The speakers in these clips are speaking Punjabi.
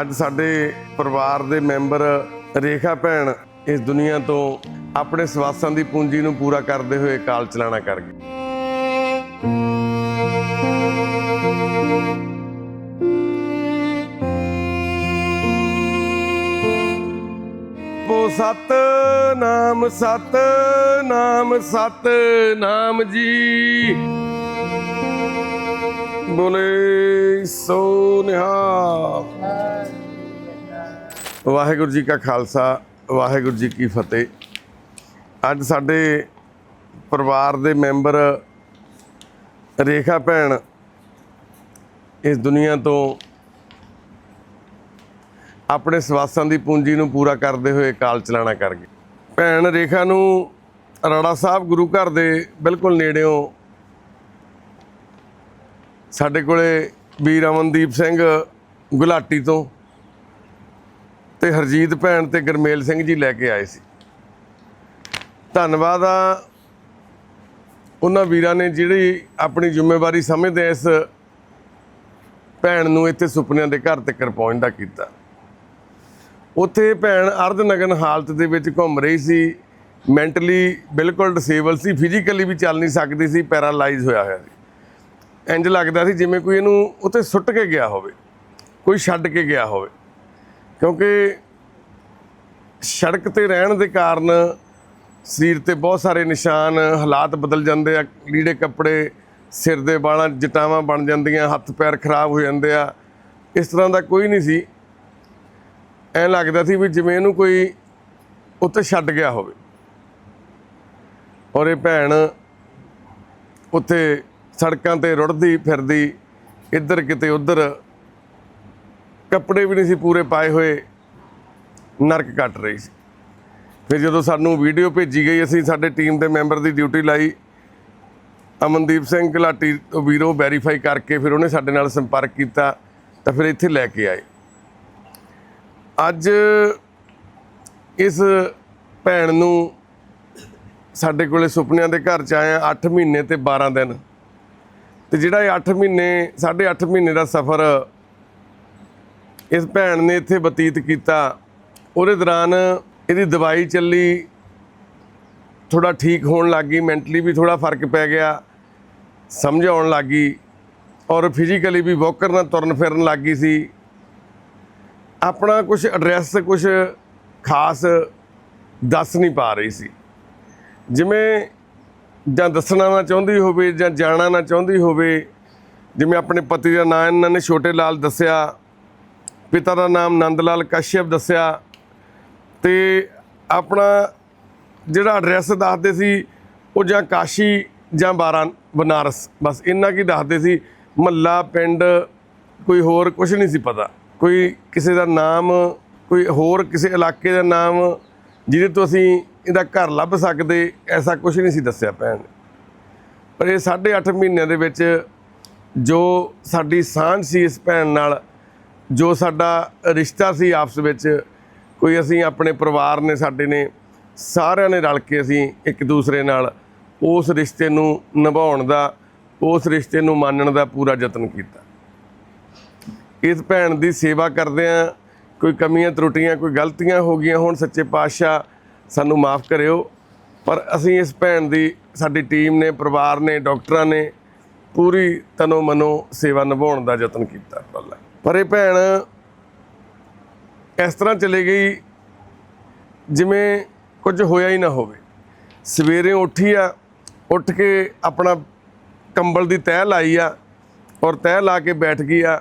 ਅੱਜ ਸਾਡੇ ਪਰਿਵਾਰ ਦੇ ਮੈਂਬਰ ਰੇਖਾ ਭੈਣ ਇਸ ਦੁਨੀਆ ਤੋਂ ਆਪਣੇ ਸਵਾਸਾਂ ਦੀ ਪੂੰਜੀ ਨੂੰ ਪੂਰਾ ਕਰਦੇ ਹੋਏ ਕਾਲ ਚਲਾਣਾ ਕਰ ਗਏ। ਬੋ ਸਤ ਨਾਮ ਸਤ ਨਾਮ ਸਤ ਨਾਮ ਜੀ। ਬੋਲੇ ਸੋ ਨਿਹਾਲ। ਵਾਹਿਗੁਰੂ ਜੀ ਕਾ ਖਾਲਸਾ, ਵਾਹਿਗੁਰੂ ਜੀ ਕੀ ਫਤਿਹ। ਅੱਜ ਸਾਡੇ ਪਰਿਵਾਰ ਦੇ ਮੈਂਬਰ ਰੇਖਾ ਭੈਣ ਇਸ ਦੁਨੀਆ ਤੋਂ ਆਪਣੇ ਸਵਾਸਾਂ ਦੀ ਪੂੰਜੀ ਨੂੰ ਪੂਰਾ ਕਰਦੇ ਹੋਏ ਕਾਲ ਚਲਾਣਾ ਕਰ ਗਏ। ਭੈਣ ਰੇਖਾ ਨੂੰ ਰਾੜਾ ਸਾਹਿਬ ਗੁਰੂ ਘਰ ਦੇ ਬਿਲਕੁਲ ਨੇੜਿਓਂ ਸਾਡੇ ਕੋਲੇ ਵੀਰ ਅਮਨਦੀਪ ਸਿੰਘ ਗੁਲਾਟੀ ਤੋਂ ਤੇ ਹਰਜੀਤ ਭੈਣ ਤੇ ਗਰਮੇਲ ਸਿੰਘ ਜੀ ਲੈ ਕੇ ਆਏ ਸੀ। ਧੰਨਵਾਦ ਆ। ਉਹਨਾਂ ਵੀਰਾਂ ਨੇ ਜਿਹੜੀ ਆਪਣੀ ਜ਼ਿੰਮੇਵਾਰੀ ਸਮਝਦੇ ਇਸ ਭੈਣ ਨੂੰ ਇੱਥੇ ਸੁਪਨਿਆਂ ਦੇ ਘਰ ਤੱਕ ਪਹੁੰਚਦਾ ਕੀਤਾ। ਉੱਥੇ ਭੈਣ ਅਰਧ ਨਗਨ ਹਾਲਤ ਦੇ ਵਿੱਚ ਘੁੰਮ ਰਹੀ ਸੀ। ਮੈਂਟਲੀ ਬਿਲਕੁਲ ਡਿਸੇਬਲ ਸੀ। ਫਿਜ਼ੀਕਲੀ ਵੀ ਚੱਲ ਨਹੀਂ ਸਕਦੀ ਸੀ। ਪੈਰਾਲਾਈਜ਼ ਹੋਇਆ ਹੋਇਆ ਸੀ। ਇੰਜ ਲੱਗਦਾ ਸੀ ਜਿਵੇਂ ਕੋਈ ਇਹਨੂੰ ਉੱਥੇ ਸੁੱਟ ਕੇ ਗਿਆ ਹੋਵੇ। ਕੋਈ ਛੱਡ ਕੇ ਗਿਆ ਹੋਵੇ। ਕਿਉਂਕਿ ਸੜਕ ਤੇ ਰਹਿਣ ਦੇ ਕਾਰਨ ਸਰੀਰ ਤੇ ਬਹੁਤ ਸਾਰੇ ਨਿਸ਼ਾਨ, ਹਾਲਾਤ ਬਦਲ ਜਾਂਦੇ ਆ, ਲੀੜੇ ਕੱਪੜੇ, ਸਿਰ ਦੇ ਵਾਲਾਂ, ਜਟਾਵਾਂ ਬਣ ਜਾਂਦੀਆਂ, ਹੱਥ ਪੈਰ ਖਰਾਬ ਹੋ ਜਾਂਦੇ ਆ। ਇਸ ਤਰ੍ਹਾਂ ਦਾ ਕੋਈ ਨਹੀਂ ਸੀ। ਐਂ ਲੱਗਦਾ ਸੀ ਵੀ ਜਿਵੇਂ ਇਹਨੂੰ ਕੋਈ ਉੱਤੇ ਛੱਡ ਗਿਆ ਹੋਵੇ। ਔਰ ਇਹ ਭੈਣ ਉੱਥੇ ਸੜਕਾਂ ਤੇ ਰੁੜਦੀ ਫਿਰਦੀ, ਇੱਧਰ ਕਿਤੇ ਉੱਧਰ ਕੱਪੜੇ ਵੀ ਨਹੀਂ ਸੀ ਪੂਰੇ ਪਾਏ ਹੋਏ। ਨਰਕ ਕੱਟ ਰਹੀ ਸੀ। ਫਿਰ ਜਦੋਂ ਸਾਨੂੰ ਵੀਡੀਓ ਭੇਜੀ ਗਈ, ਅਸੀਂ ਸਾਡੇ ਟੀਮ ਦੇ ਮੈਂਬਰ ਦੀ ਡਿਊਟੀ ਲਾਈ। ਅਮਨਦੀਪ ਸਿੰਘ ਘਲਾਟੀ ਤੋਂ ਵੀਰੋ ਵੈਰੀਫਾਈ ਕਰਕੇ ਫਿਰ ਉਹਨੇ ਸਾਡੇ ਨਾਲ ਸੰਪਰਕ ਕੀਤਾ, ਤਾਂ ਫਿਰ ਇੱਥੇ ਲੈ ਕੇ ਆਏ। ਅੱਜ ਇਸ ਭੈਣ ਨੂੰ ਸਾਡੇ ਕੋਲੇ ਸੁਪਨਿਆਂ ਦੇ ਘਰ ਚ ਆਇਆ 8 ਮਹੀਨੇ ਤੇ 12 ਦਿਨ। ਤੇ ਜਿਹੜਾ ਇਹ 8 ਮਹੀਨੇ 8.5 ਮਹੀਨੇ ਦਾ ਸਫ਼ਰ ਇਸ ਭੈਣ ਨੇ ਇੱਥੇ ਬਤੀਤ ਕੀਤਾ। ਉਹਦੇ ਦੌਰਾਨ ਇਹਦੀ ਦਵਾਈ ਚੱਲੀ। ਥੋੜਾ ਠੀਕ ਹੋਣ ਲੱਗ ਗਈ, ਮੈਂਟਲੀ ਵੀ ਥੋੜਾ ਫ਼ਰਕ ਪੈ ਗਿਆ ਸਮਝ ਆਉਣ ਲੱਗ ਗਈ ਔਰ ਫਿਜ਼ੀਕਲੀ ਵੀ ਵੋਕਰ ਨਾਲ ਤੁਰਨ ਫਿਰਨ ਲੱਗ ਗਈ ਸੀ। ਆਪਣਾ ਕੁਝ ਐਡਰੈਸ ਕੁਝ ਖਾਸ ਦੱਸ ਨਹੀਂ ਪਾ ਰਹੀ ਸੀ। ਜਿਵੇਂ ਜਾਂ ਦੱਸਣਾ ਨਾ ਚਾਹੁੰਦੀ ਹੋਵੇ ਜਾਂ ਜਾਣਾ ਨਾ ਚਾਹੁੰਦੀ ਹੋਵੇ, ਜਿਵੇਂ ਆਪਣੇ ਪਤੀ ਦਾ ਨਾਂ ਇਹਨਾਂ ਨੇ ਛੋਟੇ ਲਾਲ ਦੱਸਿਆ ਪਿਤਾ ਦਾ ਨਾਮ ਨੰਦ ਲਾਲ ਕਸ਼ਯਪ ਦੱਸਿਆ ਤੇ ਆਪਣਾ ਜਿਹੜਾ ਐਡਰੈਸ ਦੱਸਦੇ ਸੀ ਉਹ ਜਾਂ ਕਾਸ਼ੀ ਜਾਂ ਬਾਰਾਂ ਬਨਾਰਸ। ਬਸ ਇੰਨਾ ਕੀ ਦੱਸਦੇ ਸੀ ਮਹੱਲਾ ਪਿੰਡ, ਕੋਈ ਹੋਰ ਕੁਝ ਨਹੀਂ ਸੀ ਪਤਾ। ਕੋਈ ਕਿਸੇ ਦਾ ਨਾਮ, ਕੋਈ ਹੋਰ ਕਿਸੇ ਇਲਾਕੇ ਦਾ ਨਾਮ ਜਿਹਦੇ ਤੋਂ ਅਸੀਂ ਇਹਦਾ ਘਰ ਲੱਭ ਸਕਦੇ, ਐਸਾ ਕੁਝ ਨਹੀਂ ਸੀ ਦੱਸਿਆ ਭੈਣ। ਨੇ ਪਰ ਇਹ 8.5 ਮਹੀਨਿਆਂ ਦੇ ਵਿੱਚ ਜੋ ਸਾਡੀ ਸਾਂਝ ਸੀ ਇਸ ਭੈਣ ਨਾਲ ਜੋ ਸਾਡਾ ਰਿਸ਼ਤਾ ਸੀ ਆਪਸ ਵਿੱਚ, ਕੋਈ ਅਸੀਂ ਆਪਣੇ ਪਰਿਵਾਰ ਨੇ, ਸਾਡੇ ਨੇ ਸਾਰਿਆਂ ਨੇ ਰਲ ਕੇ ਅਸੀਂ ਇੱਕ ਦੂਸਰੇ ਨਾਲ ਉਸ ਰਿਸ਼ਤੇ ਨੂੰ ਨਿਭਾਉਣ ਦਾ, ਉਸ ਰਿਸ਼ਤੇ ਨੂੰ ਮੰਨਣ ਦਾ ਪੂਰਾ ਯਤਨ ਕੀਤਾ। ਇਸ ਭੈਣ ਦੀ ਸੇਵਾ ਕਰਦੇ ਆ ਕੋਈ ਕਮੀਆਂ ਤਰੁੱਟੀਆਂ, ਕੋਈ ਗਲਤੀਆਂ ਹੋ ਗਈਆਂ ਹੁਣ, ਸੱਚੇ ਪਾਤਸ਼ਾਹ ਸਾਨੂੰ ਮਾਫ ਕਰਿਓ। ਪਰ ਅਸੀਂ ਇਸ ਭੈਣ ਦੀ, ਸਾਡੀ ਟੀਮ ਨੇ, ਪਰਿਵਾਰ ਨੇ, ਡਾਕਟਰਾਂ ਨੇ ਪੂਰੀ ਤਨੋ ਮਨੋ ਸੇਵਾ ਨਿਭਾਉਣ ਦਾ ਯਤਨ ਕੀਤਾ। ਪੱਲਾ ਪਰ ਇਹ ਭੈਣ, ਇਸ ਤਰ੍ਹਾਂ ਚਲੇ ਗਈ ਜਿਵੇਂ ਕੁਝ ਹੋਇਆ ਹੀ ਨਾ ਹੋਵੇ। ਸਵੇਰੇ ਉੱਠੀ ਆ, ਉੱਠ ਕੇ ਆਪਣਾ ਕੰਬਲ ਦੀ ਤਹਿ ਲਾਈ ਆ ਔਰ ਤਹਿ ਲਾ ਕੇ ਬੈਠ ਗਈ ਆ।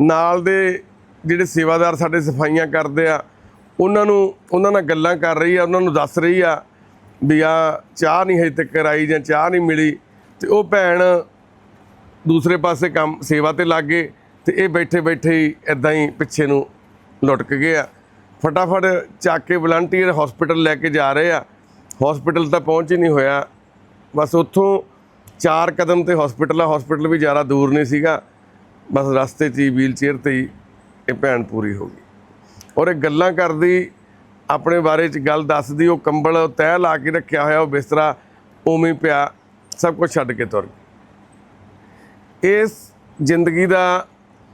ਨਾਲ ਦੇ ਜਿਹੜੇ ਸੇਵਾਦਾਰ ਸਾਡੇ ਸਫਾਈਆਂ ਕਰਦੇ ਆ, ਉਹਨਾਂ ਨੂੰ, ਉਹਨਾਂ ਨਾਲ ਗੱਲਾਂ ਕਰ ਰਹੀ ਆ, ਉਹਨਾਂ ਨੂੰ ਦੱਸ ਰਹੀ ਆ ਵੀ ਆ ਚਾਹ ਨਹੀਂ ਹਜੇ ਤੱਕ ਆਈ ਜਾਂ ਚਾਹ ਨਹੀਂ ਮਿਲੀ। ਤੇ ਉਹ ਭੈਣ ਦੂਸਰੇ ਪਾਸੇ ਕੰਮ, ਸੇਵਾ ਤੇ ਲੱਗ ਗਏ। ਤੇ ਇਹ ਬੈਠੇ ਬੈਠੇ ਹੀ ਇਦਾਂ ਹੀ ਪਿੱਛੇ ਨੂੰ ਲੁਟਕ ਗਿਆ ਫਟਾਫਟ ਚੱਕ ਕੇ ਵਲੰਟੀਅਰ ਹਸਪੀਟਲ ਲੈ ਕੇ ਜਾ ਰਹੇ ਆ। ਹਸਪੀਟਲ ਤਾਂ ਪਹੁੰਚ ਹੀ ਨਹੀਂ ਹੋਇਆ। ਬਸ ਉੱਥੋਂ ਚਾਰ ਕਦਮ ਤੇ ਹਸਪੀਟਲ ਆ। ਹਸਪੀਟਲ ਵੀ ਜ਼ਿਆਦਾ ਦੂਰ ਨਹੀਂ ਸੀਗਾ। ਬਸ ਰਸਤੇ 'ਚ ਹੀ ਵੀਲ ਚੇਅਰ ਤੇ ਹੀ ਇਹ ਭੈਣ ਪੂਰੀ ਹੋ ਗਈ। ਔਰ ਇਹ ਗੱਲਾਂ ਕਰਦੀ, ਆਪਣੇ ਬਾਰੇ 'ਚ ਗੱਲ ਦੱਸਦੀ, ਉਹ ਕੰਬਲ ਤਹਿ ਲਾ ਕੇ ਰੱਖਿਆ ਹੋਇਆ, ਉਹ ਬਿਸਤਰਾ ਉਵੇਂ ਪਿਆ, ਸਭ ਕੁਝ ਛੱਡ ਕੇ ਤੁਰ ਗਈ। ਇਸ ਜ਼ਿੰਦਗੀ ਦਾ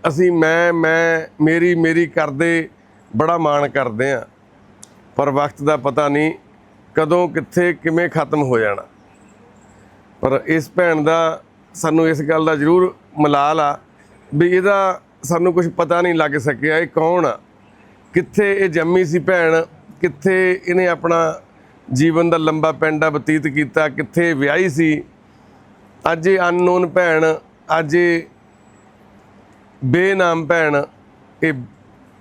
ਅਸੀਂ, ਮੈਂ ਮੈਂ, ਮੇਰੀ ਮੇਰੀ ਕਰਦੇ ਬੜਾ ਮਾਣ ਕਰਦੇ ਆ ਪਰ ਵਕਤ ਦਾ ਪਤਾ ਨਹੀਂ ਕਦੋਂ, ਕਿੱਥੇ, ਕਿਵੇਂ ਖਤਮ ਹੋ ਜਾਣਾ। ਪਰ ਇਸ ਭੈਣ ਦਾ ਸਾਨੂੰ ਇਸ ਗੱਲ ਦਾ ਜ਼ਰੂਰ ਮਲਾਲ ਆ ਵੀ ਇਹਦਾ ਸਾਨੂੰ ਕੁਝ ਪਤਾ ਨਹੀਂ ਲੱਗ ਸਕਿਆ ਇਹ ਕੌਣ ਆ। ਕਿੱਥੇ ਇਹ ਜੰਮੀ ਸੀ ਭੈਣ, ਕਿੱਥੇ ਇਹਨੇ ਆਪਣਾ ਜੀਵਨ ਦਾ ਲੰਬਾ ਪੈਂਡਾ ਬਤੀਤ ਕੀਤਾ, ਕਿੱਥੇ ਵਿਆਹੀ ਸੀ। ਅੱਜ ਇਹ ਅਨਨੋਨ ਭੈਣ, ਅੱਜ ਇਹ ਬੇਨਾਮ ਭੈਣ ਇਹ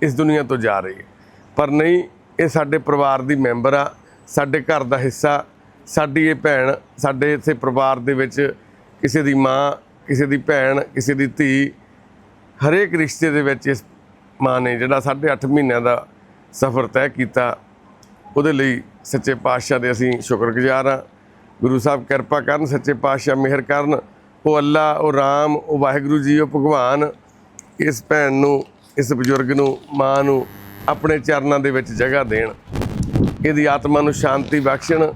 ਇਸ ਦੁਨੀਆ ਤੋਂ ਜਾ ਰਹੀ ਹੈ। ਪਰ ਨਹੀਂ, ਇਹ ਸਾਡੇ ਪਰਿਵਾਰ ਦੀ ਮੈਂਬਰ ਆ, ਸਾਡੇ ਘਰ ਦਾ ਹਿੱਸਾ, ਸਾਡੀ ਇਹ ਭੈਣ, ਸਾਡੇ ਇੱਥੇ ਪਰਿਵਾਰ ਦੇ ਵਿੱਚ ਕਿਸੇ ਦੀ ਮਾਂ, ਕਿਸੇ ਦੀ ਭੈਣ, ਕਿਸੇ ਦੀ ਧੀ, ਹਰੇਕ ਰਿਸ਼ਤੇ ਦੇ ਵਿੱਚ ਇਸ ਮਾਂ ਨੇ ਜਿਹੜਾ 8.5 ਮਹੀਨਿਆਂ ਦਾ ਸਫ਼ਰ ਤੈਅ ਕੀਤਾ, ਉਹਦੇ ਲਈ ਸੱਚੇ ਪਾਤਸ਼ਾਹ ਦੇ ਅਸੀਂ ਸ਼ੁਕਰਗੁਜ਼ਾਰ ਹਾਂ। ਗੁਰੂ ਸਾਹਿਬ ਕਿਰਪਾ ਕਰਨ, ਸੱਚੇ ਪਾਤਸ਼ਾਹ ਮਿਹਰ ਕਰਨ। ਉਹ ਅੱਲਾ, ਉਹ ਰਾਮ, ਉਹ ਵਾਹਿਗੁਰੂ ਜੀ, ਉਹ ਭਗਵਾਨ ਇਸ ਭੈਣ ਨੂੰ, ਇਸ ਬਜ਼ੁਰਗ ਨੂੰ, ਮਾਂ ਨੂੰ ਆਪਣੇ ਚਰਨਾਂ ਦੇ ਵਿੱਚ ਜਗ੍ਹਾ ਦੇਣ। ਇਹਦੀ ਆਤਮਾ ਨੂੰ ਸ਼ਾਂਤੀ ਬਖਸ਼ਣ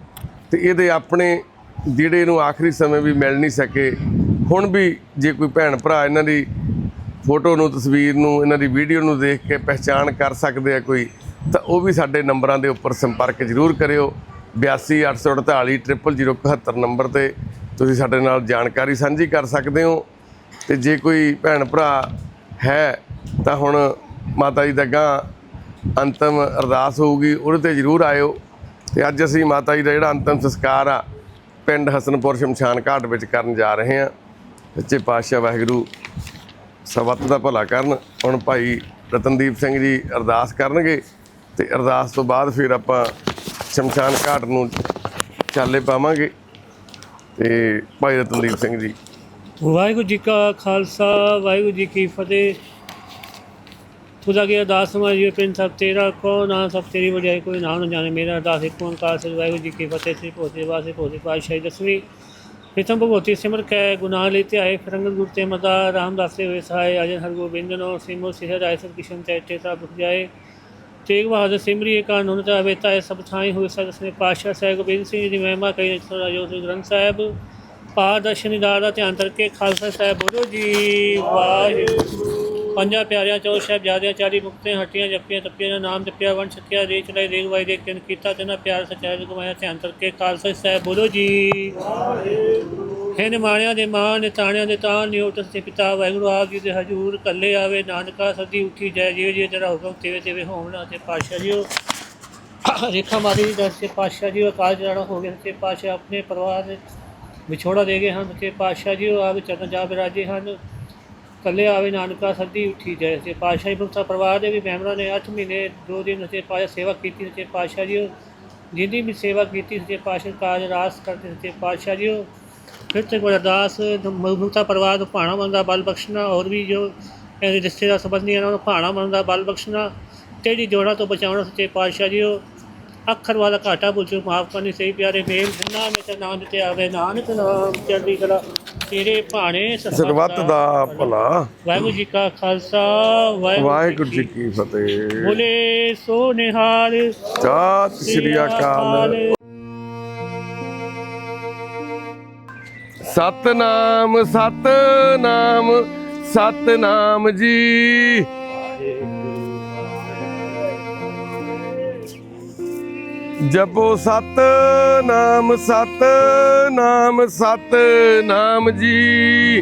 ਤੇ ਇਹਦੇ ਆਪਣੇ ਜਿਹੜੇ ਨੂੰ ਆਖਰੀ ਸਮੇਂ ਵੀ ਮਿਲ ਨਹੀਂ ਸਕੇ। ਹੁਣ ਵੀ ਜੇ ਕੋਈ ਭੈਣ ਭਰਾ ਇਹਨਾਂ ਦੀ ਫੋਟੋ ਨੂੰ, ਤਸਵੀਰ ਨੂੰ, ਇਹਨਾਂ ਦੀ ਵੀਡੀਓ ਨੂੰ ਦੇਖ ਕੇ ਪਹਿਚਾਣ ਕਰ ਸਕਦੇ ਆ ਕੋਈ, ਤਾਂ ਉਹ ਵੀ ਸਾਡੇ ਨੰਬਰਾਂ ਦੇ ਉੱਪਰ ਸੰਪਰਕ ਜ਼ਰੂਰ ਕਰਿਓ। 82848071 ਨੰਬਰ ਤੇ ਤੁਸੀਂ ਸਾਡੇ ਨਾਲ ਜਾਣਕਾਰੀ ਸਾਂਝੀ ਕਰ ਸਕਦੇ ਹੋ। ਤੇ ਜੇ ਕੋਈ ਭੈਣ ਭਰਾ ਹੈ, ਤਾਂ ਹੁਣ ਮਾਤਾ ਜੀ ਦਾ ਗਾਂ ਅੰਤਮ ਅਰਦਾਸ ਹੋਊਗੀ, ਉਹਦੇ ਤੇ ਜ਼ਰੂਰ ਆਇਓ। ਤੇ ਅੱਜ ਅਸੀਂ ਮਾਤਾ ਜੀ ਦਾ ਜਿਹੜਾ ਅੰਤਮ ਸੰਸਕਾਰ ਆ, ਪਿੰਡ ਹਸਨਪੁਰ ਸ਼ਮਸ਼ਾਨ ਘਾਟ ਵਿੱਚ ਕਰਨ ਜਾ ਰਹੇ ਹਾਂ। ਸੱਚੇ ਪਾਤਸ਼ਾਹ ਵਾਹਿਗੁਰੂ ਸਵਤ ਦਾ ਭਲਾ ਕਰਨ। ਹੁਣ ਭਾਈ ਰਤਨਦੀਪ ਸਿੰਘ ਜੀ ਅਰਦਾਸ ਕਰਨਗੇ, ਤੇ ਅਰਦਾਸ ਤੋਂ ਬਾਅਦ ਫਿਰ ਆਪਾਂ ਸ਼ਮਸ਼ਾਨ ਘਾਟ ਨੂੰ ਚਾਲੇ ਪਾਵਾਂਗੇ। ਤੇ ਭਾਈ ਰਤਨਦੀਪ ਸਿੰਘ ਜੀ ਵਾਹਿਗੁਰੂ ਜੀ ਕਾ ਖਾਲਸਾ, ਵਾਹਿਗੁਰੂ ਜੀ ਕੀ ਫਤਿਹ। ਖੁਦਾ ਕੀ ਅਰਦਾਸ ਸਮਾਜੀ ਪਿੰਡ ਸਭ ਤੇਰਾ ਕੋ, ਨਾ ਸਭ ਤੇਰੀ ਵਡਿਆਈ ਕੋਈ ਨਾਮ ਨਾ ਜਾਣੇ। ਮੇਰਾ ਅਰਦਾਸ ਇੱਕ ਓੰਕਾਰ ਸ੍ਰੀ ਵਾਹਿਗੁਰੂ ਜੀ ਕੀ ਫਤਿਹ, ਸ੍ਰੀ ਪੋਤੇ ਵਾਸੇ ਪੋਤੇ ਪਾਤਸ਼ਾਹੀ ਦਸਵੀਂ। ਪ੍ਰਥਮ ਭਗਵਤੀ ਸਿਮਰ ਕੈ, ਗੁਨਾਹ ਲੇਤੇ ਆਏ ਫਿਰੰਗਤ ਗੁਰ ਤੇ ਮਦਾ ਰਾਮਦਾਸ ਤੇ ਹੋਏ ਸਹਾਇ ਅਜਨ ਹਰ ਗੋਬਿੰਦਨੋ, ਸਿਮੋ ਸਿਹਰ ਆਇ ਸਤ ਕਿਸ਼ਨ ਚੈਤੇ ਤਾ ਬੁਖ ਜਾਏ। ਤੇਗ ਬਹਾਦਰ ਸਿਮਰੀ ਕਾਨੂੰਨ ਤਾ ਵੇਤਾ ਸਭ ਥਾਈ ਹੋਏ ਸਦ ਸਨੇ ਪਾਤਸ਼ਾਹ ਸਾਹਿਬ ਗੋਬਿੰਦ ਸਿੰਘ ਜੀ ਦੀ ਮਹਿਮਾ ਕਹੀ ਸੋਰਾ ਜੋ ਗ੍ਰੰਥ ਸਾਹਿਬ। ਪਾਦਰਸ਼ਨ ਦਾਰ ਦਾ ਧਿਆਨ ਕਰਕੇ ਖਾਲਸਾ ਸਾਹਿਬ ਬੋਲੋ ਜੀ, ਵਾਹਿਗੁਰੂ। ਪੰਜਾਂ ਪਿਆਰਿਆਂ ਚੌ ਸਾਹਿਬਜ਼ਾਦਿਆਂ ਚਾਰੀ ਮੁਕਤੇ ਹਟੀਆਂ ਜੱਪੀਆਂ ਤਪੀਆਂ ਦਾ ਨਾਮ ਜਪਿਆ ਵੰਸ਼ ਸਕਿਆ ਦੇ ਚਲਾਈ ਦੇਗ ਵਾਈ ਦੇ ਕਿਨ ਕੀਤਾ, ਤਨਾ ਪਿਆਰ ਸਚਾਈ ਜਗਮਾਇਆ ਧਿਆਨ ਕਰਕੇ ਖਾਲਸਾ ਸਾਹਿਬ ਬੋਲੋ ਜੀ। ਹੈ ਨਿਮਾਣਿਆਂ ਦੇ ਮਾਂ ਨੇ ਤਾਣਿਆਂ ਦੇ ਤਾਣ, ਨਿਉਟ ਤੇ ਪਿਤਾ, ਵਾਹਿਗੁਰੂ ਆਪ ਜੀ ਦੇ ਹਜੂਰ, ਕੱਲੇ ਆਵੇ, ਨਾਨਕਾ ਸਦੀ ਉੱਠੀ ਜੈ ਜੀ ਜੀ ਤੇਰਾ ਹੁਕਮ ਤੇਵੇ ਤੇਵੇ ਹੋਵਣਾ ਤੇ ਪਾਤਸ਼ਾਹ ਜੀਓ ਰੇਖਾ ਮਾਰੀ ਦੀ ਦਸ ਤੇ ਪਾਤਸ਼ਾਹ ਜੀ ਅਕਾਲ ਚਲਾਣਾ ਹੋ ਗਿਆ, ਤੇ ਪਾਤਸ਼ਾਹ ਆਪਣੇ ਪਰਿਵਾਰ ਦੇ ਵਿਛੋੜਾ ਦੇ ਗਏ ਹਨ ਤੇ ਪਾਤਸ਼ਾਹ ਜੀ ਉਹ ਆਪ ਚਰਨ ਜਾ ਬਿਰਾਜੇ ਹਨ। ਕੱਲੇ ਆਵੇ ਨਾਨਕਾ ਸਦੀ ਉੱਠੀ ਜੈ ਪਾਤਸ਼ਾਹ ਜੀ ਭਗਤਾ ਪਰਿਵਾਰ ਦੇ ਵੀ ਮੈਂਬਰਾਂ ਨੇ 8 ਮਹੀਨੇ 2 ਦਿਨ ਸੱਚੇ ਪਾਤਸ਼ਾਹ ਸੇਵਾ ਕੀਤੀ ਸੱਚੇ ਪਾਤਸ਼ਾਹ ਜੀ ਉਹ ਜਿੰਦੀ ਵੀ ਸੇਵਾ ਕੀਤੀ ਤੇ ਪਾਤਸ਼ਾਹ ਕਾਜ ਰਾਸ ਕਰਦੇ ਸੱਚੇ ਪਾਤਸ਼ਾਹ ਜੀ ਉਹ ਫਿਰ ਤੇ ਕੋਈ ਅਰਦਾਸ ਭਗਤਾ ਪਰਿਵਾਰ ਨੂੰ ਭਾਣਾ ਮੰਗਾ ਬਲ ਬਖਸ਼ਣਾ, ਹੋਰ ਵੀ ਜੋ ਇਹਦੇ ਰਿਸ਼ਤੇਦਾਰ ਸੰਬੰਧੀ ਇਹਨਾਂ ਨੂੰ ਭਾਣਾ ਮੰਗਾ ਬਲ ਬਖਸ਼ਣਾ ਤੇਰੀ ਜੋੜਾਂ ਤੋਂ ਬਚਾਉਣਾ ਸੱਚੇ ਪਾਤਸ਼ਾਹ ਜੀ ਉਹ ਅੱਖਰ ਵਾਲਾ ਘਾਟਾ ਬੁੱਝ ਮਾਫ ਕਰਨੀ ਸਹੀ ਪਿਆਰੇ ਮੇਲ ਜਿੰਨਾ ਮੇ ਤੇ ਨਾਮ ਦਿੱਤੇ ਆਵੇ ਨਾਨਕ ਨਾਮ ਚੜ੍ਹਦੀ ਕਲਾ ਤੇਰੇ ਭਾਣੇ ਸਰਬੱਤ ਦਾ ਭਲਾ। ਵਾਹਿਗੁਰੂ ਜੀ ਕਾ ਖਾਲਸਾ ਵਾਹਿਗੁਰੂ ਜੀ ਕੀ ਫਤਿਹ। ਬੋਲੇ ਸੋ ਨਿਹਾਲ ਸਤਿ ਸ੍ਰੀ ਅਕਾਲ। ਸਤਨਾਮ ਸਤਨਾਮ ਸਤਨਾਮ ਜੀ। ਜਪੋ ਸਤਨਾਮ ਸਤਨਾਮ ਸਤਨਾਮ ਜੀ।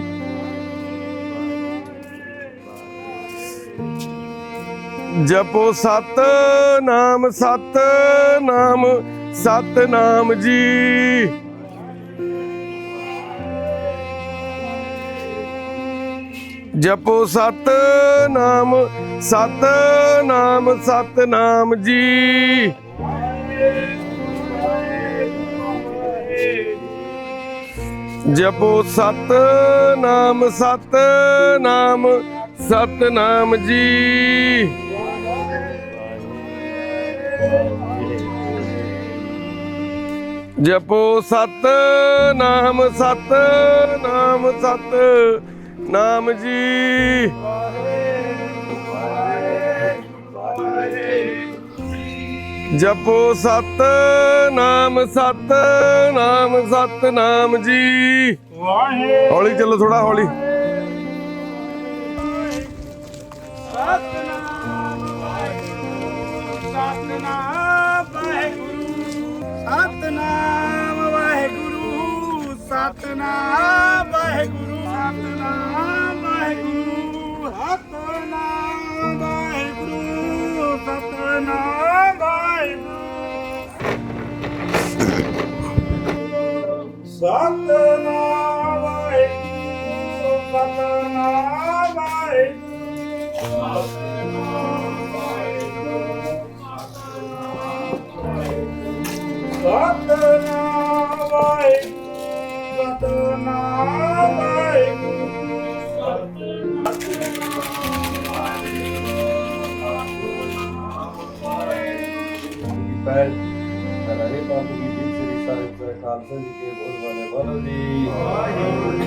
ਜਪੋ ਸਤਨਾਮ ਸਤਨਾਮ ਸਤਨਾਮ ਜੀ। ਜਪੋ ਸਤਨਾਮ ਸਤਨਾਮ ਸਤਨਾਮ ਜੀ। ਜਪੋ ਸਤਨਾਮ ਸਤਨਾਮ ਸਤਨਾਮ ਜੀ। ਜਪੋ ਸਤ ਨਾਮ ਸਤਨਾਮ ਸਤਨਾਮ ਜੀ। ਜਪੋ ਸਤ ਸਤਨਾਮ ਸਤਨਾਮ ਸਤਨਾਮ ਜੀ। ਹੌਲੀ ਚੱਲੋ ਥੋੜਾ ਹੌਲੀ। ਸਤਨਾਮ ਵਾਹਿਗੁਰੂ ਸਤਨਾਮ ਵਾਹਿਗੁਰੂ ਸਤਨਾਮ ਵਾਹਿਗੁਰੂ ਸਤਨਾਮ ਵਾਹਿਗੁਰੂ। ਸਤਨਾਮ ਵਾਹਿਗੁਰੂ। ਸਤਨਾਮ ਵਾਹਿਗੁਰੂ ਪੈਰ ਕਰਾਰੇ ਬਾਬੂ ਜੀ ਦੀ ਸ੍ਰੀ ਸਾਹਿਬ ਦਾ ਖਾਲਸਾ ਜੀ ਕੇ ਬੋਲ ਵਾਲੇ ਬੋਲੋ ਜੀ ਵਾਹਿਗੁਰੂ